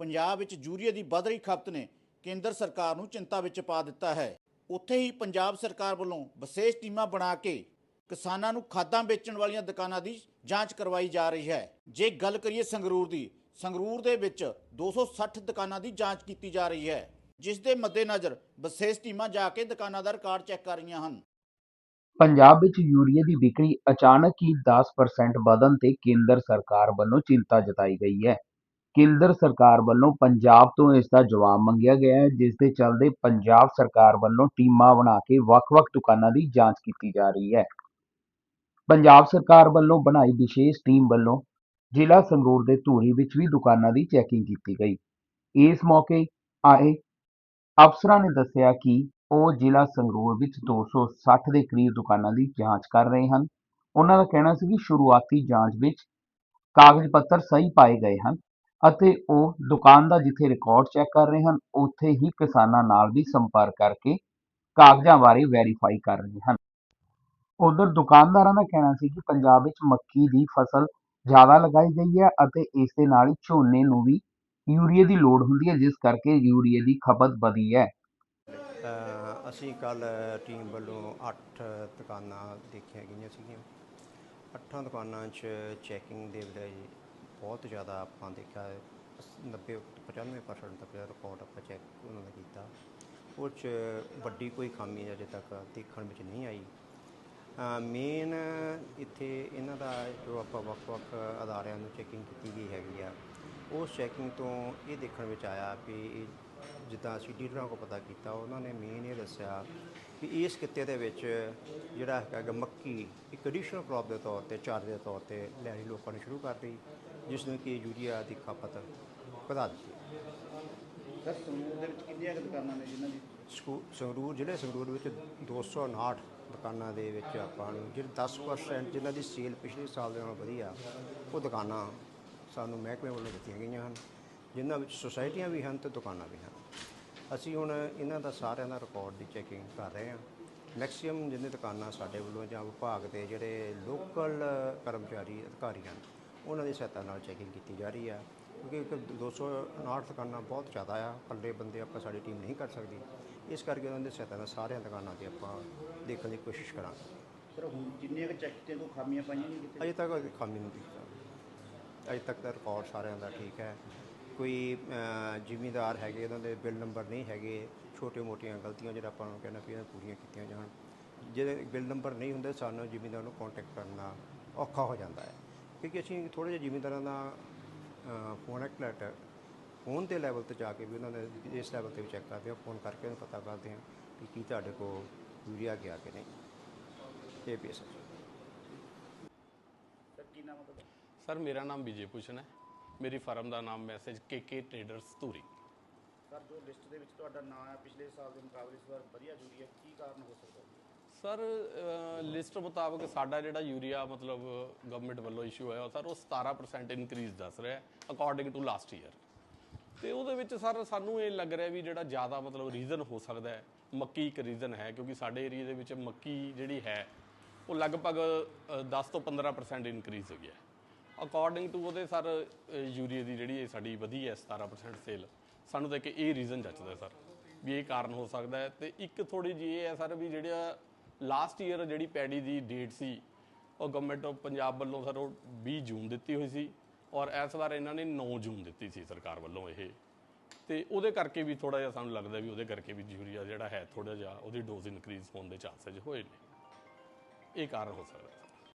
ਪੰਜਾਬ ਵਿੱਚ ਯੂਰੀਆ ਦੀ ਵੱਧ ਰਹੀ ਖਪਤ ਨੇ, ਕੇਂਦਰ ਸਰਕਾਰ ਨੂੰ ਚਿੰਤਾ ਵਿੱਚ ਪਾ ਦਿੱਤਾ ਹੈ। ਉੱਥੇ ਹੀ ਪੰਜਾਬ ਸਰਕਾਰ ਵੱਲੋਂ ਵਿਸ਼ੇਸ਼ ਟੀਮਾਂ ਬਣਾ ਕੇ ਕਿਸਾਨਾਂ ਨੂੰ ਖਾਦਾਂ ਵੇਚਣ ਵਾਲੀਆਂ ਦੁਕਾਨਾਂ ਦੀ ਜਾਂਚ ਕਰਵਾਈ ਜਾ ਰਹੀ ਹੈ। ਜੇ ਗੱਲ ਕਰੀਏ ਸੰਗਰੂਰ ਦੀ, ਸੰਗਰੂਰ ਦੇ ਵਿੱਚ 260 ਦੁਕਾਨਾਂ ਦੀ ਜਾਂਚ ਕੀਤੀ ਜਾ ਰਹੀ ਹੈ, ਜਿਸ ਦੇ ਮੱਦੇਨਜ਼ਰ ਵਿਸ਼ੇਸ਼ ਟੀਮਾਂ ਜਾ ਕੇ ਦੁਕਾਨਾਂ ਦਾ ਰਿਕਾਰਡ ਚੈੱਕ ਕਰ ਰਹੀਆਂ ਹਨ। ਪੰਜਾਬ ਵਿੱਚ ਯੂਰੀਆ ਦੀ ਵਿਕਰੀ ਅਚਾਨਕ ਹੀ 10% ਵਧਣ ਤੇ ਕੇਂਦਰ ਸਰਕਾਰ ਵੱਲੋਂ ਚਿੰਤਾ ਜਤਾਈ ਗਈ ਹੈ। ਕੇਂਦਰ ਸਰਕਾਰ ਵੱਲੋਂ ਪੰਜਾਬ ਤੋਂ ਇਸ ਦਾ ਜਵਾਬ ਮੰਗਿਆ ਗਿਆ ਹੈ, ਜਿਸ ਦੇ ਚੱਲਦੇ ਪੰਜਾਬ ਸਰਕਾਰ ਵੱਲੋਂ ਟੀਮਾਂ ਬਣਾ ਕੇ ਵੱਖ-ਵੱਖ ਦੁਕਾਨਾਂ ਦੀ ਜਾਂਚ ਕੀਤੀ ਜਾ ਰਹੀ ਹੈ। ਪੰਜਾਬ ਸਰਕਾਰ ਵੱਲੋਂ ਬਣਾਈ ਵਿਸ਼ੇਸ਼ ਟੀਮ ਵੱਲੋਂ ਜ਼ਿਲ੍ਹਾ ਸੰਗਰੂਰ ਦੇ ਧੂਰੀ ਵਿੱਚ ਵੀ ਦੁਕਾਨਾਂ ਦੀ ਚੈਕਿੰਗ ਕੀਤੀ ਗਈ। ਇਸ ਮੌਕੇ ਆਏ ਅਫਸਰਾਂ ਨੇ ਦੱਸਿਆ ਕਿ ਉਹ ਜ਼ਿਲ੍ਹਾ ਸੰਗਰੂਰ ਵਿੱਚ 260 ਦੇ ਕਰੀਬ ਦੁਕਾਨਾਂ ਦੀ ਜਾਂਚ ਕਰ ਰਹੇ ਹਨ। ਉਹਨਾਂ ਦਾ ਕਹਿਣਾ ਸੀ ਕਿ ਸ਼ੁਰੂਆਤੀ ਜਾਂਚ ਵਿੱਚ ਕਾਗਜ਼ ਪੱਤਰ ਸਹੀ ਪਾਏ ਗਏ ਹਨ। ਅਤੇ ਉਹ ਦੁਕਾਨ ਦਾ ਜਿੱਥੇ ਰਿਕਾਰਡ ਚੈੱਕ ਕਰ ਰਹੇ ਹਨ ਉੱਥੇ ਹੀ ਕਿਸਾਨਾਂ ਨਾਲ ਵੀ ਸੰਪਰਕ ਕਰਕੇ ਕਾਗਜ਼ਾਂ ਬਾਰੇ ਵੈਰੀਫਾਈ ਕਰ ਰਹੇ ਹਨ। ਉਧਰ ਦੁਕਾਨਦਾਰਾਂ ਦਾ ਕਹਿਣਾ ਸੀ ਕਿ ਪੰਜਾਬ ਵਿੱਚ ਮੱਕੀ ਦੀ ਫਸਲ ਜ਼ਿਆਦਾ ਲਗਾਈ ਗਈ ਹੈ ਅਤੇ ਇਸ ਦੇ ਨਾਲ ਹੀ ਝੋਨੇ ਨੂੰ ਵੀ ਯੂਰੀਏ ਦੀ ਲੋੜ ਹੁੰਦੀ ਹੈ ਜਿਸ ਕਰਕੇ ਯੂਰੀਏ ਦੀ ਖਪਤ ਵਧੀ ਹੈ। ਅ, ਅਸੀਂ ਕੱਲ ਟੀਮ ਵੱਲੋਂ 8 ਦੁਕਾਨਾਂ ਦੇਖੀਆਂ ਗਈਆਂ ਸੀਗੀਆਂ। ਅੱਠਾਂ ਦੁਕਾਨਾਂ 'ਚ ਚੈਕਿੰਗ ਦੇ ਵੇਲੇ ਬਹੁਤ ਜ਼ਿਆਦਾ ਆਪਾਂ ਦੇਖਿਆ ਹੈ, ਅਸ- 90 95% ਤੱਕ ਰਿਕਾਰਡ ਆਪਾਂ ਚੈੱਕ ਉਹਨਾਂ ਦਾ ਕੀਤਾ। ਉਹ 'ਚ ਵੱਡੀ ਕੋਈ ਖਾਮੀ ਅਜੇ ਤੱਕ ਦੇਖਣ ਵਿੱਚ ਨਹੀਂ ਆਈ। ਮੇਨ ਇੱਥੇ ਇਹਨਾਂ ਦਾ ਜੋ ਆਪਾਂ ਵੱਖ-ਵੱਖ ਅਦਾਰਿਆਂ ਨੂੰ ਚੈਕਿੰਗ ਕੀਤੀ ਗਈ ਹੈਗੀ ਆ ਉਸ ਚੈਕਿੰਗ ਤੋਂ ਇਹ ਦੇਖਣ ਵਿੱਚ ਆਇਆ ਵੀ ਜਿੱਦਾਂ ਅਸੀਂ ਡੀਲਰਾਂ ਕੋਲ ਪਤਾ ਕੀਤਾ ਉਹਨਾਂ ਨੇ ਮੇਨ ਇਹ ਦੱਸਿਆ ਕਿ ਇਸ ਕਿੱਤੇ ਦੇ ਵਿੱਚ ਜਿਹੜਾ ਹੈਗਾ ਮੱਕੀ ਇੱਕ ਐਡੀਸ਼ਨਲ ਕ੍ਰੌਪ ਦੇ ਤੌਰ ਤੇ ਚਾਰੇ ਦੇ ਤੌਰ ਤੇ ਲੈਣੀ ਲੋਕਾਂ ਨੇ ਸ਼ੁਰੂ ਕਰ ਦਿੱਤੀ ਜਿਸ ਨੂੰ ਕਿ ਯੂਰੀਆ ਦੀ ਖਪਤ ਵਧਾ ਦਿੱਤੀ। ਸਰ ਸੰਗਰੂਰ ਦੇ ਵਿੱਚ ਕਿੰਨੀਆਂ ਦੁਕਾਨਾਂ ਨੇ ਜਿਨ੍ਹਾਂ ਦੀ? ਸੰਗਰੂਰ ਜ਼ਿਲ੍ਹੇ ਸੰਗਰੂਰ ਵਿੱਚ 259 ਦੁਕਾਨਾਂ ਦੇ ਵਿੱਚ ਆਪਾਂ ਨੂੰ ਜਿਹੜੇ 10% ਜਿਨ੍ਹਾਂ ਦੀ ਸੇਲ ਪਿਛਲੇ ਸਾਲ ਦੇ ਨਾਲੋਂ ਵਧੀਆ ਉਹ ਦੁਕਾਨਾਂ ਸਾਨੂੰ ਮਹਿਕਮੇ ਵੱਲੋਂ ਦਿੱਤੀਆਂ ਗਈਆਂ ਹਨ ਜਿਨ੍ਹਾਂ ਵਿੱਚ ਸੁਸਾਇਟੀਆਂ ਵੀ ਹਨ ਤੇ ਦੁਕਾਨਾਂ ਵੀ ਹਨ। ਅਸੀਂ ਹੁਣ ਇਹਨਾਂ ਦਾ ਸਾਰਿਆਂ ਦਾ ਰਿਕਾਰਡ ਦੀ ਚੈਕਿੰਗ ਕਰ ਰਹੇ ਹਾਂ। ਮੈਕਸਿਮਮ ਜਿੰਨੇ ਦੁਕਾਨਾਂ ਸਾਡੇ ਵੱਲੋਂ ਜਾਂ ਵਿਭਾਗ ਦੇ ਜਿਹੜੇ ਲੋਕਲ ਕਰਮਚਾਰੀ ਅਧਿਕਾਰੀ ਹਨ ਉਹਨਾਂ ਦੀ ਸਹਾਇਤਾ ਨਾਲ ਚੈਕਿੰਗ ਕੀਤੀ ਜਾ ਰਹੀ ਹੈ ਕਿਉਂਕਿ ਇੱਕ 259 ਦੁਕਾਨਾਂ ਬਹੁਤ ਜ਼ਿਆਦਾ ਆ ਇਕੱਲੇ ਬੰਦੇ ਆਪਾਂ ਸਾਡੀ ਟੀਮ ਨਹੀਂ ਕਰ ਸਕਦੀ। ਇਸ ਕਰਕੇ ਉਹਨਾਂ ਦੀ ਸਹਾਇਤਾ ਨਾਲ ਸਾਰੀਆਂ ਦੁਕਾਨਾਂ ਤੇ ਆਪਾਂ ਦੇਖਣ ਦੀ ਕੋਸ਼ਿਸ਼ ਕਰਾਂਗੇ। ਸਰ ਹੁਣ ਜਿੰਨੀਆਂ ਕਿ ਚੈੱਕ ਕੀਤੀਆਂ ਕੋਈ ਖਾਮੀਆਂ ਪਾਈਆਂ ਨਹੀਂ ਕਿਤੇ? ਅਜੇ ਤੱਕ ਕੋਈ ਖਾਮੀ ਨਹੀਂ ਦਿਖਦਾ ਅਜੇ ਤੱਕ ਦਾ ਰਿਕਾਰਡ ਸਾਰਿਆਂ ਦਾ ਠੀਕ ਹੈ। ਕੋਈ ਜ਼ਿਮੀਂਦਾਰ ਹੈਗੇ ਉਹਨਾਂ ਦੇ ਬਿੱਲ ਨੰਬਰ ਨਹੀਂ ਹੈਗੇ ਛੋਟੇ-ਮੋਟੀਆਂ ਗਲਤੀਆਂ ਜਿਹੜਾ ਆਪਾਂ ਨੂੰ ਕਹਿੰਦਾ ਵੀ ਇਹ ਪੂਰੀਆਂ ਕੀਤੀਆਂ ਜਾਣ। ਜਿਹੜੇ ਬਿੱਲ ਨੰਬਰ ਨਹੀਂ ਹੁੰਦੇ ਸਾਨੂੰ ਜ਼ਿਮੀਂਦਾਰ ਨੂੰ ਕੰਟੈਕਟ ਕਰਨਾ ਔਖਾ ਹੋ ਜਾਂਦਾ ਹੈ। ਕਿਉਂਕਿ ਅਸੀਂ ਥੋੜ੍ਹੇ ਜਿਹੇ ਜ਼ਿਮੀਂਦਾਰਾਂ ਦਾ ਫੋਨ ਐਕਟ ਫੋਨ ਦੇ ਲੈਵਲ ਤੇ ਜਾ ਕੇ ਵੀ ਉਹਨਾਂ ਦੇ ਇਸ ਲੈਵਲ ਤੇ ਵੀ ਚੈੱਕ ਕਰਦੇ ਹਾਂ ਫੋਨ ਕਰਕੇ ਉਹਨੂੰ ਪਤਾ ਕਰਦੇ ਹਾਂ ਕਿ ਕੀ ਤੁਹਾਡੇ ਕੋਲ ਯੂਰੀਆ ਗਿਆ ਕਿ ਨਹੀਂ। ਇਹ ਸਰ। ਸਰ ਕੀ ਨਾਮ ਹੈ ਤੁਹਾਡਾ? ਸਰ ਮੇਰਾ ਨਾਮ ਵਿਜੇ ਭੂਸ਼ਣ ਹੈ। ਮੇਰੀ ਫਰਮ ਦਾ ਨਾਮ messrs KK traders Dhuri. Sir ਜੋ ਲਿਸਟ ਦੇ ਵਿੱਚ ਤੁਹਾਡਾ ਨਾਮ ਹੈ ਪਿਛਲੇ ਸਾਲ ਦੇ ਮੁਕਾਬਲੇ ਇਸ ਵਾਰ ਵਧੀਆ ਜੂਰੀ ਹੈ ਕੀ ਕਾਰਨ ਹੋ ਸਕਦਾ ਹੈ? ਸਰ ਲਿਸਟ ਮੁਤਾਬਕ ਸਾਡਾ ਜਿਹੜਾ ਯੂਰੀਆ ਮਤਲਬ ਗਵਰਨਮੈਂਟ ਵੱਲੋਂ ਇਸ਼ੂ ਹੋਇਆ ਸਰ ਉਹ 17% ਇਨਕਰੀਜ਼ ਦੱਸ ਰਿਹਾ ਅਕੋਰਡਿੰਗ ਟੂ ਲਾਸਟ ਈਅਰ ਤੇ ਉਹਦੇ ਵਿੱਚ ਸਰ ਸਾਨੂੰ ਇਹ ਲੱਗ ਰਿਹਾ ਵੀ ਜਿਹੜਾ ਜ਼ਿਆਦਾ ਮਤਲਬ ਰੀਜ਼ਨ ਹੋ ਸਕਦਾ ਹੈ ਮੱਕੀ ਇੱਕ ਰੀਜ਼ਨ ਹੈ ਕਿਉਂਕਿ ਸਾਡੇ ਏਰੀਆ ਦੇ ਵਿੱਚ ਮੱਕੀ ਜਿਹੜੀ ਹੈ ਉਹ ਲਗਭਗ ਅ, 10 ਤੋਂ 15% ਇਨਕਰੀਜ਼ ਹੈ। ਅਕੋਰਡਿੰਗ ਟੂ ਉਹਦੇ ਸਰ ਯੂਰੀਆ ਦੀ ਜਿਹੜੀ ਇਹ ਸਾਡੀ ਵਧੀ ਹੈ 17% ਸੇਲ ਸਾਨੂੰ ਤਾਂ ਕਿ ਇਹ ਰੀਜ਼ਨ ਜੱਚਦਾ ਸਰ ਵੀ ਇਹ ਕਾਰਨ ਹੋ ਸਕਦਾ ਹੈ। ਤੇ ਇੱਕ ਥੋੜੀ ਜਿਹੀ ਇਹ ਹੈ ਸਰ ਵੀ ਜਿਹੜਾ ਲਾਸਟ ਈਅਰ ਜਿਹੜੀ ਪੈਡੀ ਦੀ ਡੇਟ ਸੀ, ਉਹ ਗਵਰਨਮੈਂਟ ਆਫ ਪੰਜਾਬ ਵੱਲੋਂ ਸਰ ਉਹ 20 ਜੂਨ ਦਿੱਤੀ ਹੋਈ ਸੀ ਔਰ ਇਸ ਵਾਰ ਇਹਨਾਂ ਨੇ 9 ਜੂਨ ਦਿੱਤੀ ਸੀ ਸਰਕਾਰ ਵੱਲੋਂ ਇਹ। ਤੇ ਉਹਦੇ ਕਰਕੇ ਵੀ ਥੋੜਾ ਜਿਹਾ ਸਾਨੂੰ ਲੱਗਦਾ ਵੀ ਉਹਦੇ ਕਰਕੇ ਵੀ ਯੂਰੀਆ ਜਿਹੜਾ ਹੈ ਥੋੜਾ ਜਿਹਾ ਉਹਦੀ ਡੋਜ਼ ਇਨਕਰੀਜ਼ ਹੋਣ ਦੇ ਚਾਂਸਸ ਹੋਏ ਨੇ। ਇਹ ਕਾਰਨ ਹੋ ਸਕਦਾ।